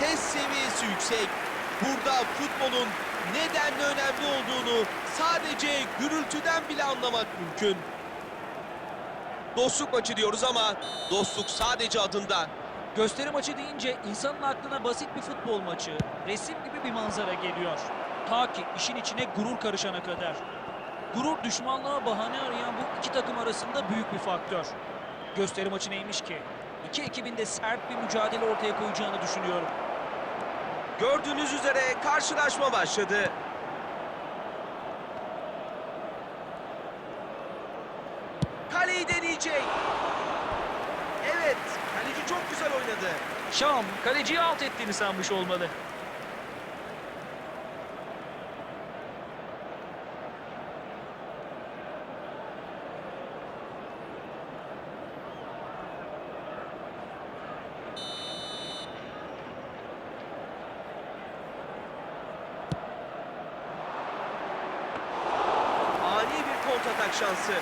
ses seviyesi yüksek. Burada futbolun nedenle önemli olduğunu sadece gürültüden bile anlamak mümkün. Dostluk maçı diyoruz ama dostluk sadece adında. Gösteri maçı deyince insanın aklına basit bir futbol maçı, resim gibi bir manzara geliyor. Ta ki işin içine gurur karışana kadar. Gurur düşmanlığa bahane arayan bu iki takım arasında büyük bir faktör. Gösteri maçı neymiş ki? İki ekibin de sert bir mücadele ortaya koyacağını düşünüyorum. Gördüğünüz üzere karşılaşma başladı. Kaleyi deneyecek. Evet, kaleci çok güzel oynadı. Şam, kaleciyi alt ettiğini sanmış olmalı. Kontratak şansı.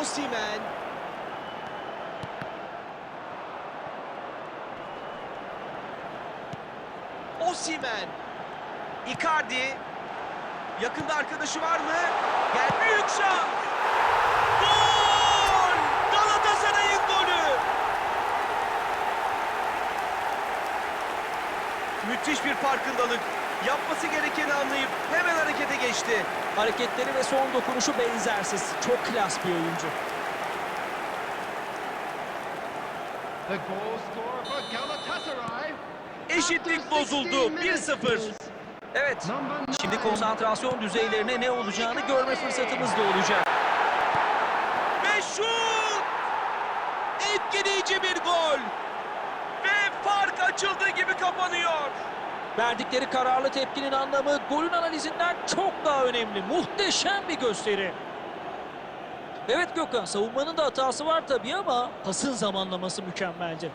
Osimhen. Osimhen. Icardi. Yakında arkadaşı var mı? Gel büyük şans. Gol! Galatasaray'ın golü. Müthiş bir farkındalık. Yapması gerekeni anlayıp hemen harekete geçti. Hareketleri ve son dokunuşu benzersiz. Çok klas bir oyuncu. The goal scorer for Galatasaray. Eşitlik bozuldu. 1-0. Evet, şimdi konsantrasyon düzeylerine ne olacağını görme fırsatımız da olacak. Ve şut! Etkileyici bir gol. Ve fark açıldığı gibi kapanıyor. Verdikleri kararlı tepkinin anlamı golün analizinden çok daha önemli. Muhteşem bir gösteri. Evet Gökhan, savunmanın da hatası var tabii ama pasın zamanlaması mükemmeldi.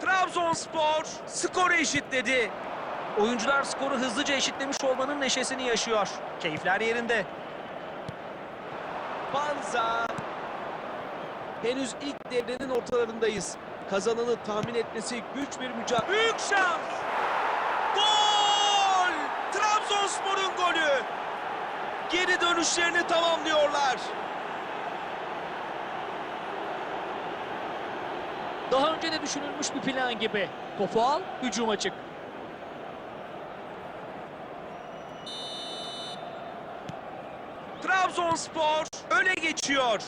Trabzonspor skoru eşitledi. Oyuncular skoru hızlıca eşitlemiş olmanın neşesini yaşıyor. Keyifler yerinde. Banza. Henüz ilk devrenin ortalarındayız. Kazananı tahmin etmesi güç bir mücadele. Büyük şans! Gol! Trabzonspor'un golü! Geri dönüşlerini tamamlıyorlar. Daha önce de düşünülmüş bir plan gibi. Topu al, hücuma çık. Trabzonspor öne geçiyor.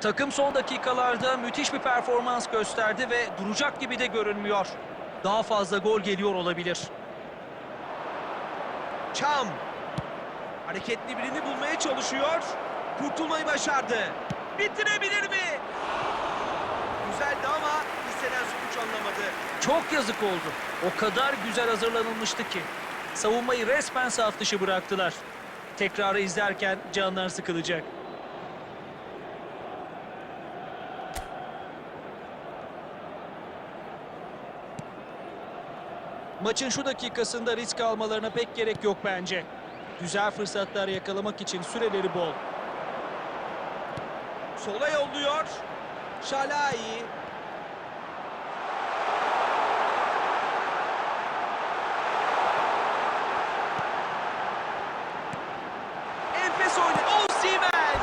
Takım son dakikalarda müthiş bir performans gösterdi ve duracak gibi de görünmüyor. Daha fazla gol geliyor olabilir. Çam. Hareketli birini bulmaya çalışıyor. Kurtulmayı başardı. Bitirebilir mi? Güzeldi ama istenen sonuç anlamadı. Çok yazık oldu. O kadar güzel hazırlanılmıştı ki. Savunmayı resmen saf dışı bıraktılar. Tekrarı izlerken canlar sıkılacak. Maçın şu dakikasında risk almalarına pek gerek yok bence. Güzel fırsatlar yakalamak için süreleri bol. Sola yolluyor. Şalai. Enfes oynadı. Osimhen.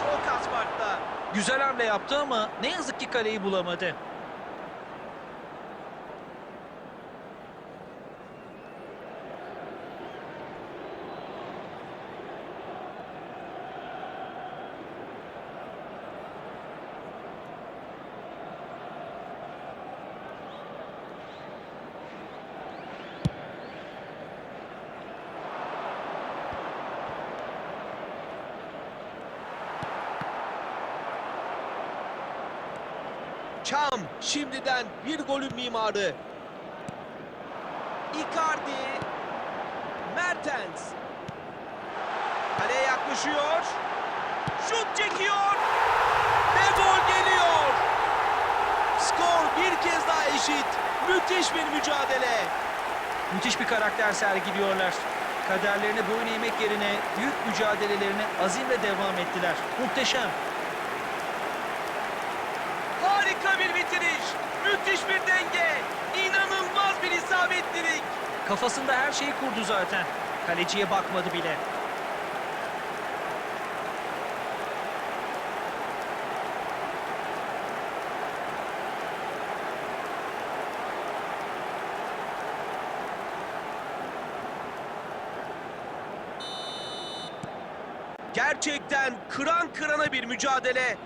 Çok az farkla. Güzel hamle yaptı ama ne yazık ki kaleyi bulamadı. Çam şimdiden bir golün mimarı. Icardi. Mertens. Kaleye yaklaşıyor. Şut çekiyor. Ve gol geliyor. Skor bir kez daha eşit. Müthiş bir mücadele. Müthiş bir karakter sergiliyorlar. Kaderlerine boyun eğmek yerine büyük mücadelelerine azimle devam ettiler. Muhteşem. Müthiş bir denge. İnanılmaz bir isabetlilik. Kafasında her şeyi kurdu zaten. Kaleciye bakmadı bile. Gerçekten kıran kırana bir mücadele.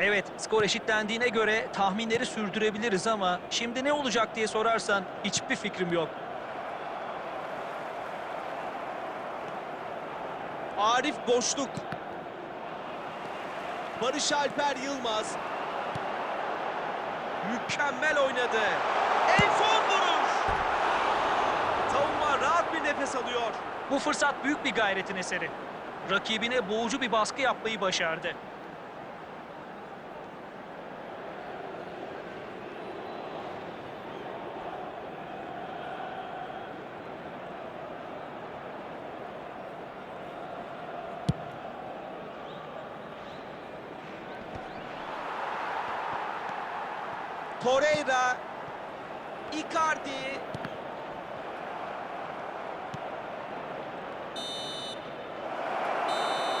Evet, skor eşitlendiğine göre tahminleri sürdürebiliriz ama şimdi ne olacak diye sorarsan hiçbir fikrim yok. Arif boşluk. Barış Alper Yılmaz. Mükemmel oynadı. En son vuruş. Savunma rahat bir nefes alıyor. Bu fırsat büyük bir gayretin eseri. Rakibine boğucu bir baskı yapmayı başardı. Torreira. Icardi.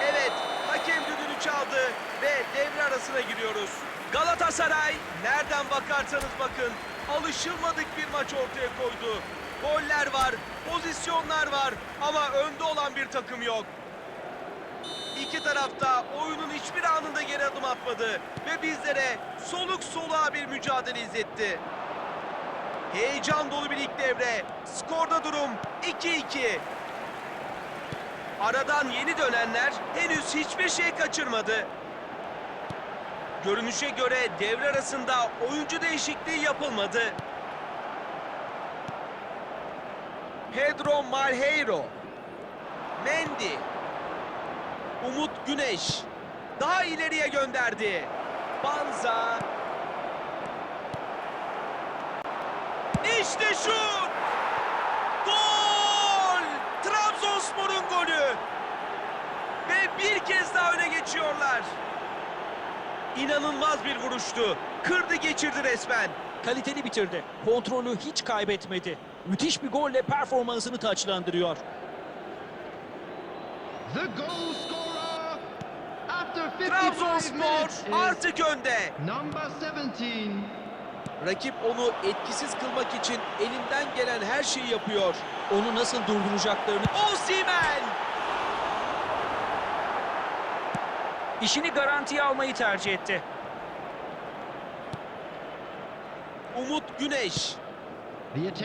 Evet, hakem düdüğünü çaldı ve devre arasına giriyoruz. Galatasaray nereden bakarsanız bakın alışılmadık bir maç ortaya koydu. Goller var, pozisyonlar var ama önde olan bir takım yok. İki tarafta oyunun hiçbir anında geri adım atmadı ve bizlere soluk soluğa bir mücadele izletti. Heyecan dolu bir ilk devre. Skorda durum 2-2. Aradan yeni dönenler henüz hiçbir şey kaçırmadı. Görünüşe göre devre arasında oyuncu değişikliği yapılmadı. Pedro Malheiro. Mendy. Umut Güneş. Daha ileriye gönderdi. Banza. İşte şut! Gol! Trabzonspor'un golü. Ve bir kez daha öne geçiyorlar. İnanılmaz bir vuruştu. Kırdı geçirdi resmen. Kaliteli bitirdi. Kontrolü hiç kaybetmedi. Müthiş bir golle performansını taçlandırıyor. The goal 55 Trabzonspor artık önde. number 17. Rakip onu etkisiz kılmak için elinden gelen her şeyi yapıyor. Onu nasıl durduracaklarını Osimhen! işini garantiye almayı tercih etti. Umut Güneş.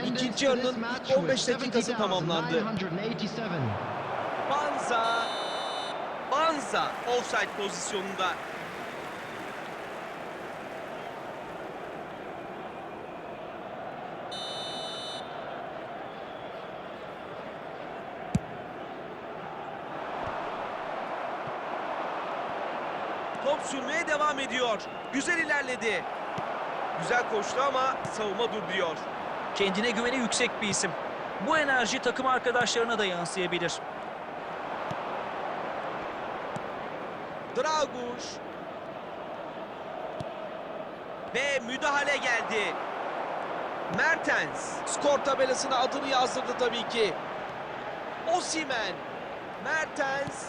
İkinci yarının match ilk 15 was dakikası tamamlandı. 70,987. Banza. Banza offside pozisyonunda. Top sürmeye devam ediyor. Güzel ilerledi. Güzel koştu ama savunma dur diyor. Kendine güveni yüksek bir isim. Bu enerji takım arkadaşlarına da yansıyabilir. Draguş. Ve müdahale geldi. Mertens skor tabelasına adını yazdırdı tabii ki. Osimen. Mertens.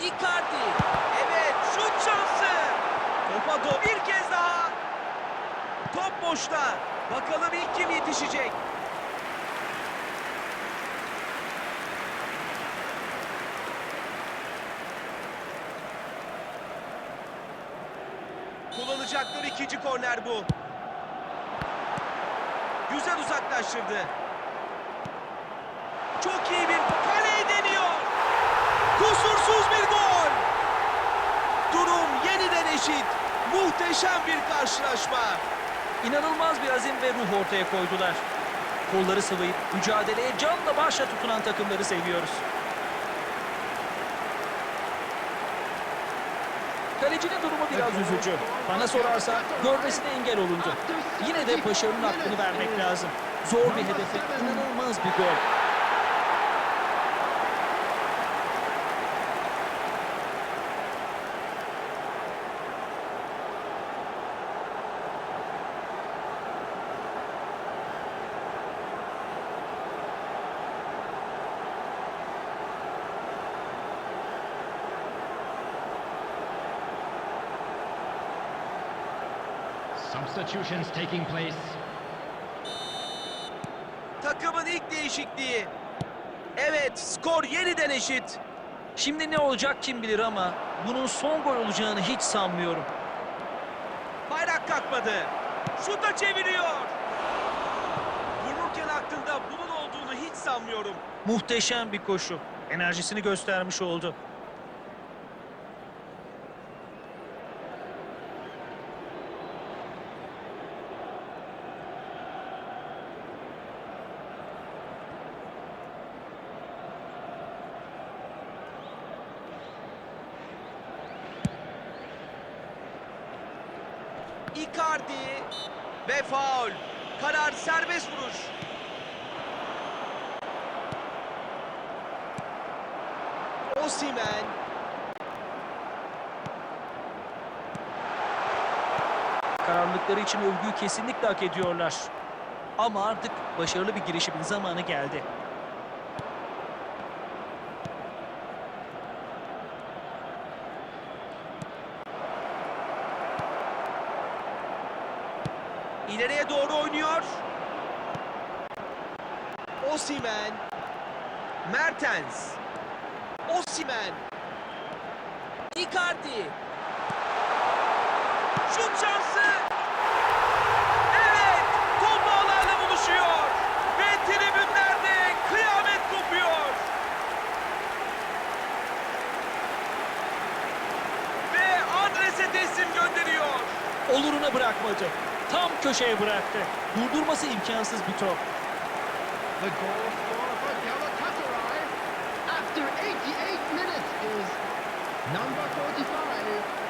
Icardi. Evet şut şansı. Topa do bir kez daha. Top boşta. Bakalım ilk kim yetişecek. Kullanacakları ikinci korner bu. Güzel uzaklaştırdı. Çok iyi bir kaleyi deniyor. Kusursuz bir gol. Durum yeniden eşit. Muhteşem bir karşılaşma. İnanılmaz bir azim ve ruh ortaya koydular. Kolları sıvayıp mücadeleye canla başla tutunan takımları seviyoruz. Kalecinin durumu biraz üzücü. Bana sorarsan görmesine engel olundu. Yine de başarının hakkını vermek lazım. Zor bir hedefe inanılmaz bir gol. Substitutions taking place. Takımın ilk değişikliği. Evet, skor yeniden eşit. Şimdi ne olacak kim bilir ama bunun son gol olacağını hiç sanmıyorum. Bayrak kalkmadı. Şuta çeviriyor. Vururken aklında bunun olduğunu hiç sanmıyorum. Muhteşem bir koşu. Enerjisini göstermiş oldu. Icardi ve faul. Karar serbest vuruş. Osimhen. Kararlılıkları için övgüyü kesinlikle hak ediyorlar. Ama artık başarılı bir girişimin zamanı geldi. İleriye doğru oynuyor. Osimhen. Mertens. Osimhen. Icardi. Şut şansı. Evet, top ağlarla buluşuyor. Ve tribünlerde kıyamet kopuyor. Ve Andres'e teslim gönderiyor. Oluruna bırakmadı. Tam köşeye bıraktı. Durdurması imkansız bir top. The goal after 88 minutes is number 45.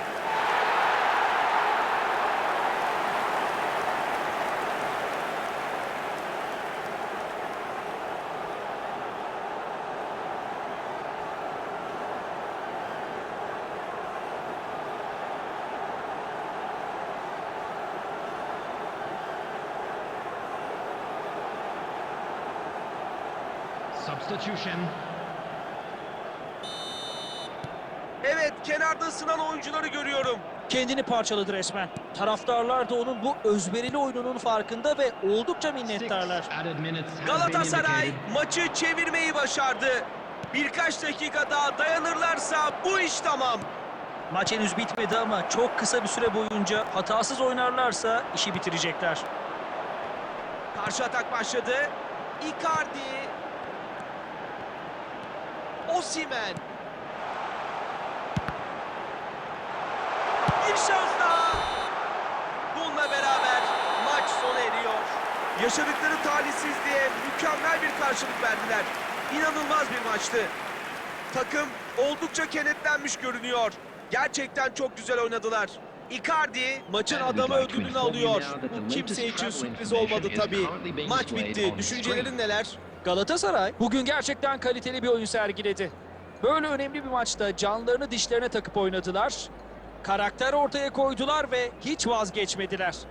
Substitution. Kenarda ısınan oyuncuları görüyorum. Kendini parçaladı resmen. Taraftarlar da onun bu özverili oyununun farkında ve oldukça minnettarlar. Galatasaray maçı çevirmeyi başardı. Birkaç dakika daha dayanırlarsa bu iş tamam. Maç henüz bitmedi ama çok kısa bir süre boyunca hatasız oynarlarsa işi bitirecekler. Karşı atak başladı. Icardi. Osimhen. Bir şans daha. Bununla beraber maç sona eriyor. Yaşadıkları talihsizliğe mükemmel bir karşılık verdiler. İnanılmaz bir maçtı. Takım oldukça kenetlenmiş görünüyor. Gerçekten çok güzel oynadılar. Icardi maçın adamı ödülünü alıyor. Bu kimse için sürpriz olmadı tabii. Maç bitti. Düşüncelerin neler? Galatasaray bugün gerçekten kaliteli bir oyun sergiledi. Böyle önemli bir maçta canlarını dişlerine takıp oynadılar. Karakter ortaya koydular ve hiç vazgeçmediler.